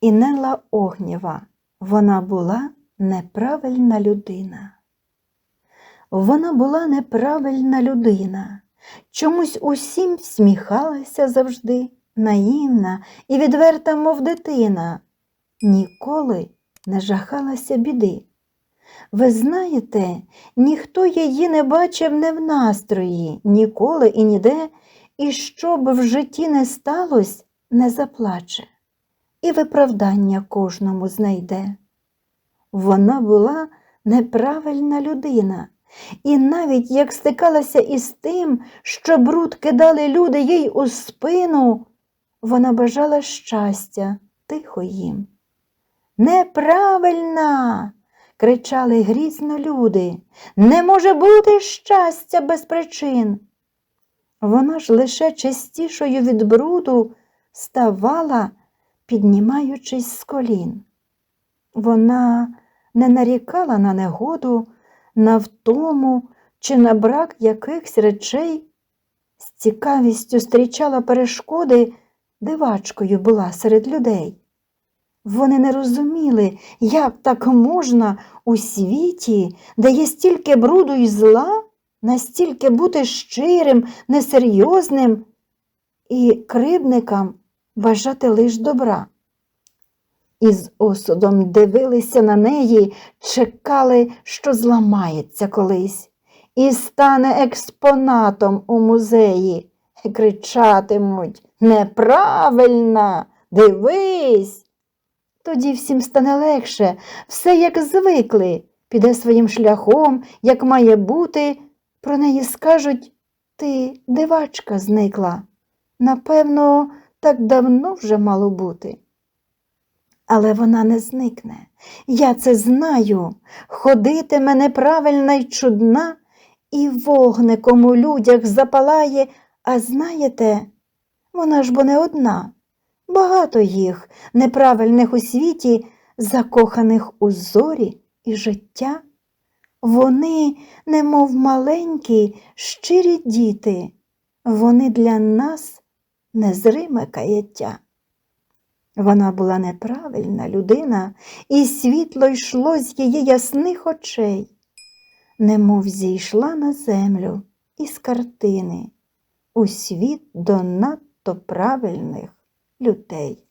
Інела Огнєва. Вона була неправильна людина. Вона була неправильна людина. Чомусь усім всміхалася завжди, наївна і відверта, мов дитина, ніколи не жахалася біди. Ви знаєте, ніхто її не бачив не в настрої, ніколи і ніде, і що б в житті не сталося, не заплаче, і виправдання кожному знайде. Вона була неправильна людина, і навіть як стикалася із тим, що бруд кидали люди їй у спину, вона бажала щастя тихо їм. Неправильна. кричали грізно люди. Не може бути щастя без причин. Вона ж лише частішою від бруду ставала, піднімаючись з колін. Вона не нарікала на негоду, на втому чи на брак якихось речей, з цікавістю зустрічала перешкоди, дивачкою була серед людей. Вони не розуміли, як так можна у світі, де є стільки бруду і зла, настільки бути щирим, несерйозним і кривдникам бажати лиш добра. І з осудом дивилися на неї, чекали, що зламається колись, і стане експонатом у музеї, кричатимуть Неправильна, дивись. Тоді всім стане легше, все як звикли, піде своїм шляхом, як має бути. Про неї скажуть ти дивачка зникла. Напевно, так давно вже мало бути. Але вона не зникне. Я це знаю. Ходитиме неправильна й чудна, і вогником у людях запалає, а знаєте, вона ж бо не одна. Багато їх, неправильних у світі, закоханих у зорі і життя. Вони, немов маленькі, щирі діти, вони для нас незриме каяття. Вона була неправильна людина, і світло йшло з її ясних очей, немов зійшла на землю із картини у світ до надто правильних людей.